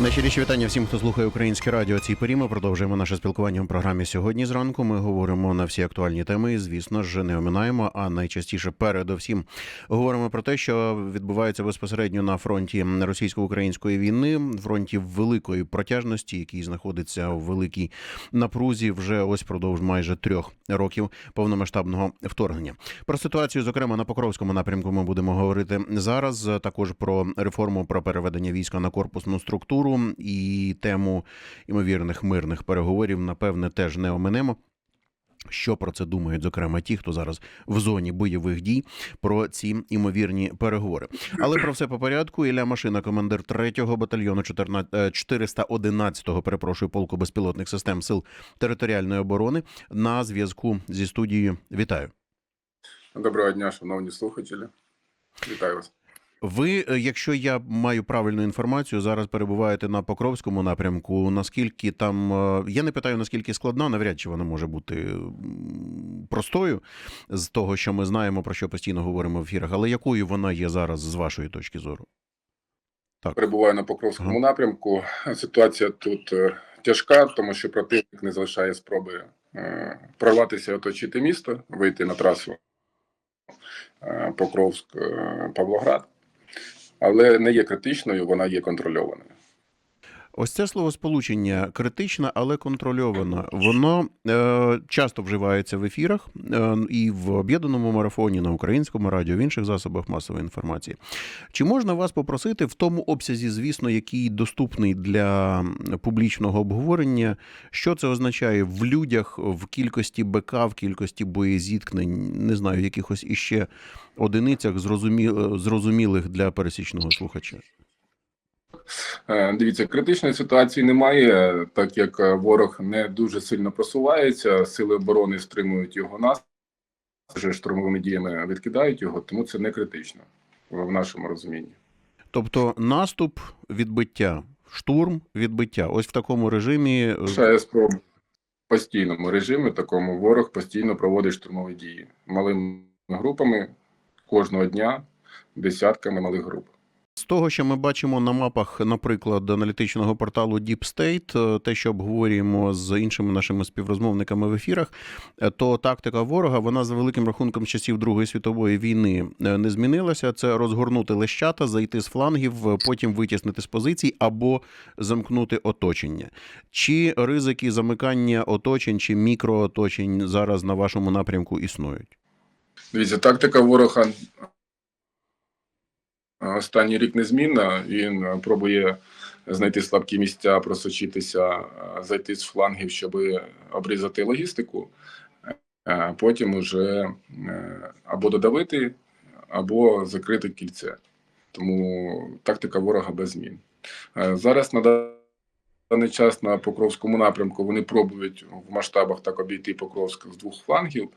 Найщиріші вітання всім, хто слухає українське радіо. Цій порі ми продовжуємо наше спілкування у програмі сьогодні. Зранку ми говоримо на всі актуальні теми. і, Звісно ж, не оминаємо, а найчастіше передовсім говоримо про те, що відбувається безпосередньо на фронті російсько-української війни, фронті великої протяжності, який знаходиться у великій напрузі вже ось продовж майже трьох років повномасштабного вторгнення. Про ситуацію, зокрема на Покровському напрямку, ми будемо говорити зараз. Також про реформу про переведення війська на корпусну структуру і тему ймовірних мирних переговорів, напевне, теж не оминемо. Що про це думають, зокрема, ті, хто зараз в зоні бойових дій про ці імовірні переговори. Але про все по порядку. Ілля Машина, командир 3-го батальйону 14, е, 411-го, перепрошую, полку безпілотних систем сил територіальної оборони на зв'язку зі студією. Вітаю. Доброго дня, шановні слухателі. Вітаю вас. Ви, е, якщо я маю правильну інформацію, зараз перебуваєте на Покровському напрямку. Наскільки там е, я не питаю, наскільки складна, навряд чи вона може бути простою з того, що ми знаємо, про що постійно говоримо в ефірах, але якою вона є зараз з вашої точки зору? Так. Перебуваю на Покровському Ага. напрямку. Ситуація тут е, тяжка, тому що противник не залишає спроби прорватися оточити місто, вийти на трасу е, Покровськ-Павлоград. Але не є критичною, вона є контрольованою. Ось це словосполучення критична, але контрольована. Воно е, часто вживається в ефірах е, і в об'єднаному марафоні на українському радіо, в інших засобах масової інформації. Чи можна вас попросити в тому обсязі, звісно, який доступний для публічного обговорення, що це означає в людях, в кількості БК, в кількості боєзіткнень, не знаю, якихось іще одиницях зрозуміл- зрозумілих для пересічного слухача? Е, Дивіться, критичної ситуації немає, так як е, ворог не дуже сильно просувається, сили оборони стримують його нас, вже штурмовими діями відкидають його, тому це не критично в нашому розумінні. Тобто наступ, відбиття, штурм, відбиття. Ось в такому режимі. е, в постійному режимі, такому ворог постійно проводить штурмові дії малими групами кожного дня, десятками малих груп. Того, що ми бачимо на мапах, наприклад, аналітичного порталу Deep State, е, те, що обговорюємо з іншими нашими співрозмовниками в ефірах, е, то тактика ворога вона за великим рахунком часів Другої світової війни е, не змінилася. Це розгорнути лещата, зайти з флангів, потім витіснити з позицій або замкнути оточення. Чи ризики замикання оточень чи мікрооточень зараз на вашому напрямку існують? Дивіться, тактика ворога останній рік незмінна. Він е, пробує знайти слабкі місця, просочитися, е, зайти з флангів, щоб обрізати логістику. Е, Потім уже або додавити, або закрити кільце. Тому тактика ворога без змін. Зараз на даний час на Покровському напрямку вони пробують в масштабах так обійти Покровськ з двох флангів.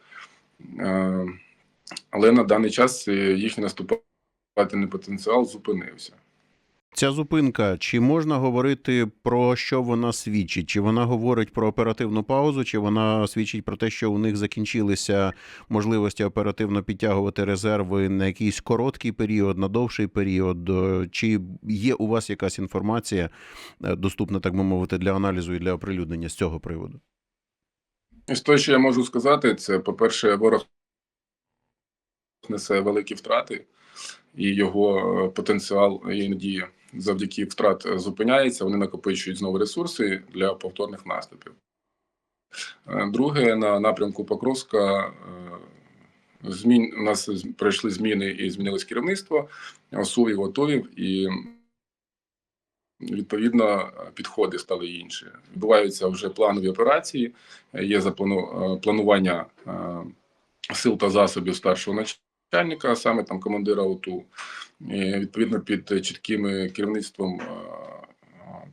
Але на даний час е, їхній наступательний потенціал зупинився. Ця зупинка, чи можна говорити про що вона свідчить? Чи вона говорить про оперативну паузу, чи вона свідчить про те, що у них закінчилися можливості оперативно підтягувати резерви на якийсь короткий період, на довший період? Е, Чи є у вас якась інформація е, доступна, так би мовити, для аналізу і для оприлюднення з цього приводу? З того, що я можу сказати, це, по-перше, ворог несе великі втрати, і його е, потенціал іноді завдяки втрат е, зупиняється. Вони накопичують знову ресурси для повторних наступів. Е, Друге, на напрямку Покровська змін у нас пройшли зміни і змінилось керівництво ОСУВів, ГОТОВів, і відповідно підходи стали інші. Відбуваються вже планові операції, є заплану- планування сил та засобів старшого начальника, а саме там командира ОТУ. Відповідно, під чітким керівництвом е,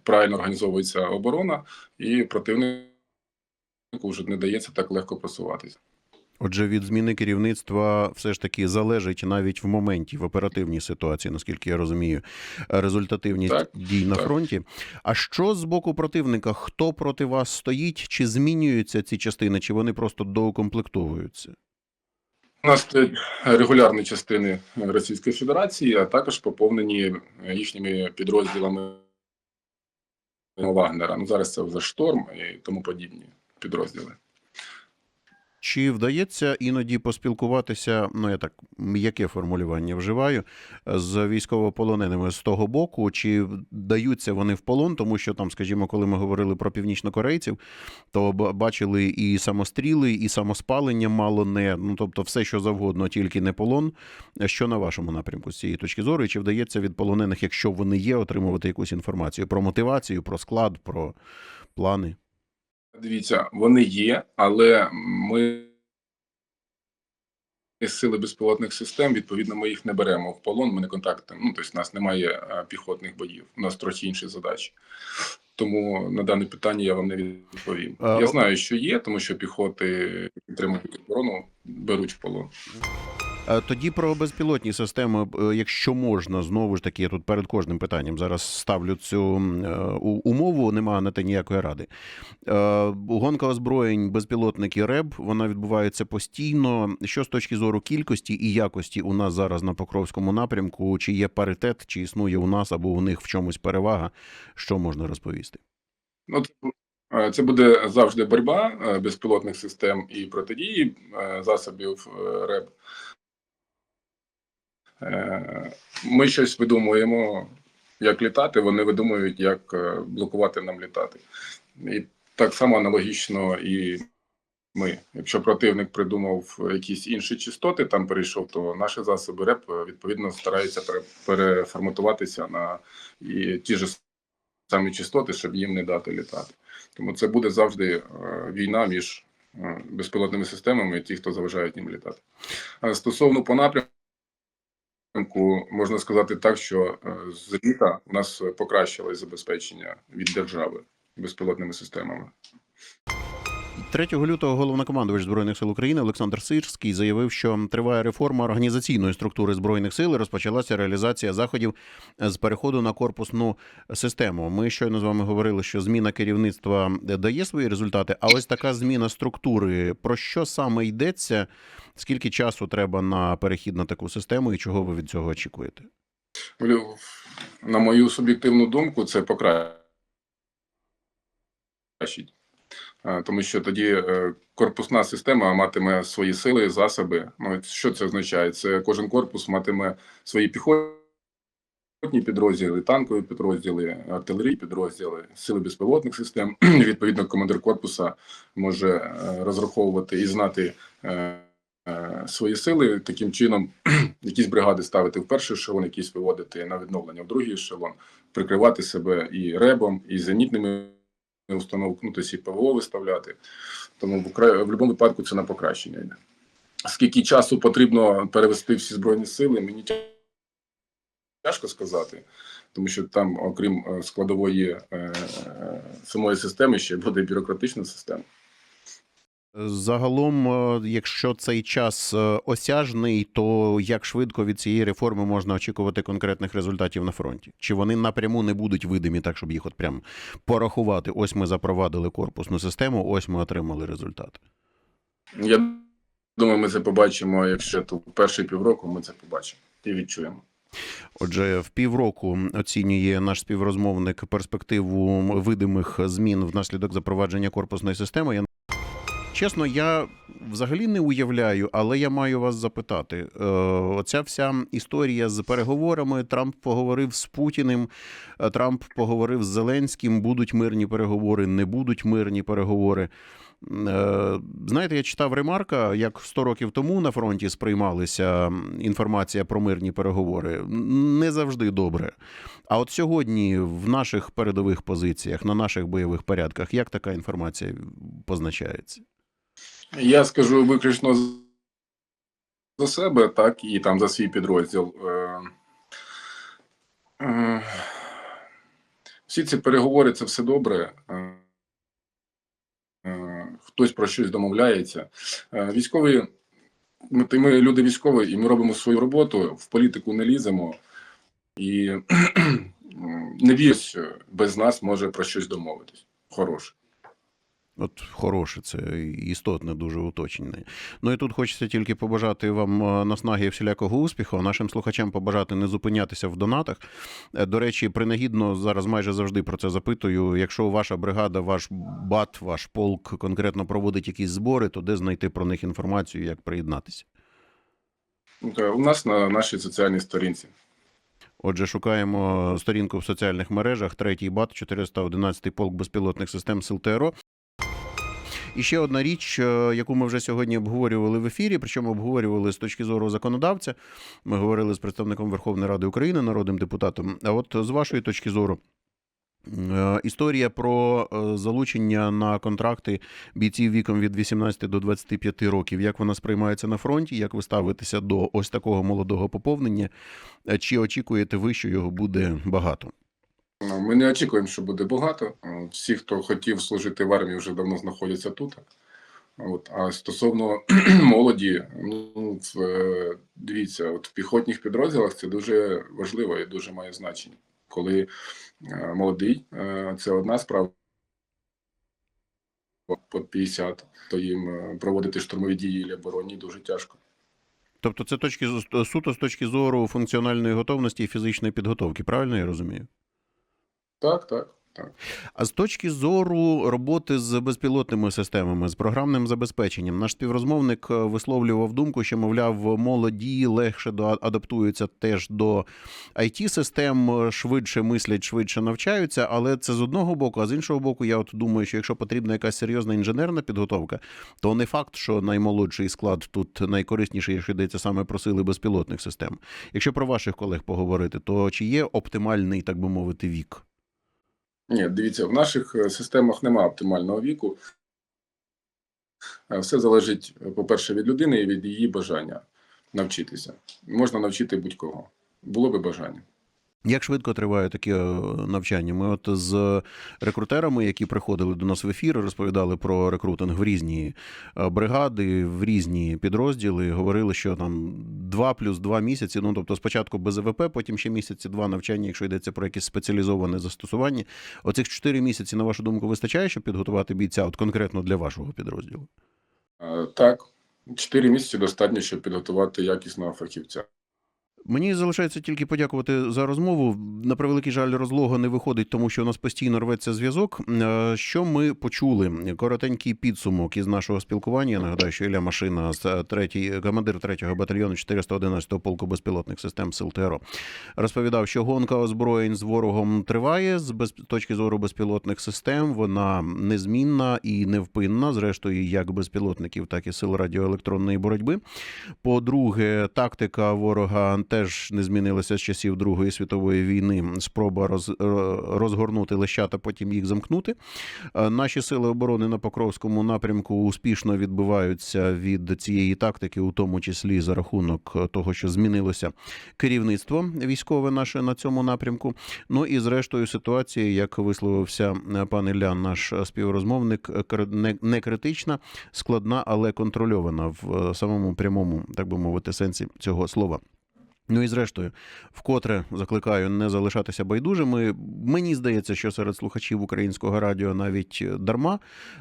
правильно організовується оборона, і противнику вже не дається так легко просуватися. Отже, від зміни керівництва все ж таки залежить навіть в моменті в оперативній ситуації, наскільки я розумію, результативність Так, дій на так. фронті. А що з боку противника? Хто проти вас стоїть? Чи змінюються ці частини, чи вони просто доукомплектовуються? Нас стоять регулярні частини Російської Федерації, а також поповнені їхніми підрозділами Вагнера. Ну зараз це вже шторм і тому подібні підрозділи. Чи вдається іноді поспілкуватися, ну я так м'яке формулювання вживаю, з військовополоненими з того боку, чи вдаються вони в полон, тому що там, скажімо, коли ми говорили про північнокорейців, то бачили і самостріли, і самоспалення мало не, ну тобто все, що завгодно, тільки не полон. Що на вашому напрямку з цієї точки зору, і чи вдається від полонених, якщо вони є, отримувати якусь інформацію про мотивацію, про склад, про плани? Дивіться, вони є, але ми з сили безпілотних систем, відповідно, ми їх не беремо в полон, ми не контактуємо. Ну, тобто, у нас немає е, піхотних боїв, у нас трохи інші задачі. Тому на дане питання я вам не відповім. А, Я знаю, що є, тому що піхоти підтримують оборону, беруть в полон. Е, Тоді про безпілотні системи, е, якщо можна, знову ж таки, я тут перед кожним питанням зараз ставлю цю е, умову, немає на те ніякої ради. Гонка озброєнь, безпілотники РЕБ, вона відбувається постійно. Що з точки зору кількості і якості у нас зараз на Покровському напрямку, чи є паритет, чи існує у нас або у них в чомусь перевага, що можна розповісти? Ну, це- буде завжди боротьба безпілотних систем і протидії засобів РЕБ. Е, Ми щось видумуємо, як літати, вони видумують, як е, блокувати нам літати. І так само аналогічно і ми. Якщо противник придумав якісь інші частоти, там перейшов, то наші засоби РЕП е, відповідно стараються переформатуватися на ті ж самі частоти, щоб їм не дати літати. Тому це буде завжди війна між безпілотними системами і ті, хто заважають їм літати. Стосовно по напрямку, можна сказати так, що е, з літа у нас покращилось забезпечення від держави безпілотними системами. 3 лютого головнокомандувач збройних сил України Олександр Сирський заявив, що триває реформа організаційної структури збройних сил. і Розпочалася реалізація заходів з переходу на корпусну систему. Ми щойно з вами говорили, що зміна керівництва дає свої результати. А ось така зміна структури. Про що саме йдеться? Скільки часу треба на перехід на таку систему, і чого ви від цього очікуєте? На мою суб'єктивну думку, це покращить. Е, Тому що тоді е, корпусна система матиме свої сили, засоби. Ну, що це означає? Це кожен корпус матиме свої піхотні підрозділи, танкові підрозділи, артилерійні підрозділи, сили безпілотних систем. Відповідно, командир корпуса може е, розраховувати і знати свої сили таким чином, якісь бригади ставити в перший ешелон, якісь виводити на відновлення в другий ешелон, прикривати себе і ребом, і зенітними установками, ну, тобто і ПВО виставляти. Тому в, окре- в будь-якому випадку це на покращення йде. Скільки часу потрібно перевести всі збройні сили, мені тяжко сказати, тому що там, окрім е, складової е, самої системи, ще буде бюрократична система. Загалом, е, якщо цей час е, осяжний, то як швидко від цієї реформи можна очікувати конкретних результатів на фронті? Чи вони напряму не будуть видимі так, щоб їх от прям порахувати? Ось ми запровадили корпусну систему, ось ми отримали результат. Я думаю, ми це побачимо, якщо то перші півроку ми це побачимо і відчуємо. Отже, в півроку оцінює наш співрозмовник перспективу видимих змін внаслідок запровадження корпусної системи. Чесно, я взагалі не уявляю, але я маю вас запитати. Е, оця вся історія з переговорами. Трамп поговорив з Путіним, е, Трамп поговорив з Зеленським. Будуть мирні переговори, не будуть мирні переговори. Е, Знаєте, я читав ремарка, як 100 років тому на фронті сприймалися інформація про мирні переговори. Не завжди добре. А от сьогодні в наших передових позиціях, на наших бойових порядках, як така інформація позначається? Я скажу виключно за себе, так, і там за свій підрозділ. Е, е, Всі ці переговори це все добре. Е, Хтось про щось домовляється. Військові, ми, ми люди військові, і ми робимо свою роботу, в політику не ліземо. І не вірю, без нас може про щось домовитись. Хороше. От хороше, це істотне, дуже уточнене. Ну і тут хочеться тільки побажати вам е, наснаги і всілякого успіху. а Нашим слухачам побажати не зупинятися в донатах. Е, До речі, принагідно зараз майже завжди про це запитую. Якщо ваша бригада, ваш бат, ваш полк конкретно проводить якісь збори, то де знайти про них інформацію, як приєднатися? Е, У нас на нашій соціальній сторінці. Отже, шукаємо сторінку в соціальних мережах, третій бат, 411 полк безпілотних систем Сил ТРО. І ще одна річ, е, яку ми вже сьогодні обговорювали в ефірі, причому обговорювали з точки зору законодавця. Ми говорили з представником Верховної Ради України, народним депутатом. А от з вашої точки зору, е, історія про е, залучення на контракти бійців віком від 18 до 25 років, як вона сприймається на фронті, як ви ставитеся до ось такого молодого поповнення? Чи очікуєте ви, що його буде багато? Ну, Ми не очікуємо, що буде багато. Е, Всі, хто хотів служити в армії, вже давно знаходяться тут. От. А стосовно молоді, ну в, е, дивіться, от в піхотних підрозділах це дуже важливо і дуже має значення. Коли е, молодий, е, це одна справа. По 50, то їм е, проводити штурмові дії і оборонні дуже тяжко. Тобто, це точки суто з точки зору функціональної готовності і фізичної підготовки, правильно я розумію? Так, так, так. А з точки зору роботи з безпілотними системами, з програмним забезпеченням, наш співрозмовник е, висловлював думку, що, мовляв, молоді легше адаптуються теж до it систем е, швидше мислять, швидше навчаються. Але це з одного боку, а з іншого боку, я от думаю, що якщо потрібна якась серйозна інженерна підготовка, то не факт, що наймолодший склад тут найкорисніший, якщо йдеться саме про сили безпілотних систем. Якщо про ваших колег поговорити, то чи є оптимальний, так би мовити, вік? Ні, дивіться, в наших е, системах немає оптимального віку. Е, Все залежить, е, по-перше, від людини і від її бажання навчитися. Можна навчити будь-кого. Було би бажання. Як швидко триває таке навчання? Ми от з рекрутерами, які приходили до нас в ефір, розповідали про рекрутинг в різні бригади, в різні підрозділи. Говорили, що там 2 плюс 2 місяці. Ну тобто, спочатку без ВП, потім ще місяці два навчання, якщо йдеться про якесь спеціалізоване застосування. Оцих 4 місяці, на вашу думку, вистачає, щоб підготувати бійця, от конкретно для вашого підрозділу? Е, Так, 4 місяці достатньо, щоб підготувати якісного фахівця. Мені залишається тільки подякувати за розмову. На превеликий жаль, розлога не виходить, тому що у нас постійно рветься зв'язок. Е, Що ми почули? Коротенький підсумок із нашого спілкування. Я нагадаю, що Ілля Машина, з третій командир 3-го батальйону 411-го полку безпілотних систем Сил ТРО, розповідав, що гонка озброєнь з ворогом триває з без точки зору безпілотних систем. Вона незмінна і невпинна. Зрештою, як безпілотників, так і сил радіоелектронної боротьби. По-друге, тактика ворога теж не змінилася з часів Другої світової війни. Спроба роз, розгорнути лещата, потім їх замкнути. Е, Наші сили оборони на Покровському напрямку успішно відбиваються від цієї тактики, у тому числі за рахунок того, що змінилося керівництво військове наше на цьому напрямку. Ну і зрештою ситуація, як висловився е, пан Ілля, наш співрозмовник, не критична, складна, але контрольована в е, самому прямому, так би мовити, сенсі цього слова. Ну і зрештою, вкотре закликаю не залишатися байдужими. Мені здається, що серед слухачів українського радіо навіть дарма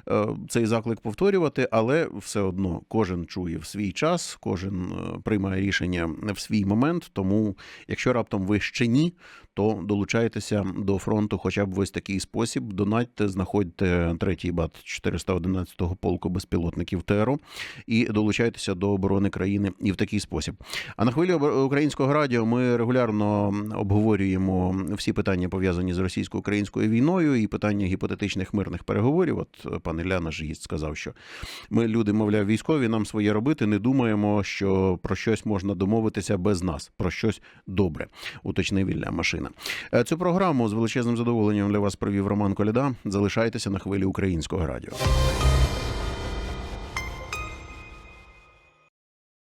е, цей заклик повторювати, але все одно кожен чує в свій час, кожен е, приймає рішення в свій момент. Тому, якщо раптом ви ще ні, то долучайтеся до фронту, хоча б в ось такий спосіб. Донатьте, знаходьте третій бат 411-го полку безпілотників ТРО і долучайтеся до оборони країни і в такий спосіб. А на хвилі українського радіо ми регулярно обговорюємо всі питання пов'язані з російсько-українською війною і питання гіпотетичних мирних переговорів. От пан Ілля, наш гість, сказав, що ми люди, мовляв, військові, нам своє робити. Не думаємо, що про щось можна домовитися без нас, про щось добре. Уточнив Ілля Машина. Е, Цю програму з величезним задоволенням для вас провів Роман Коляда. Залишайтеся на хвилі українського радіо.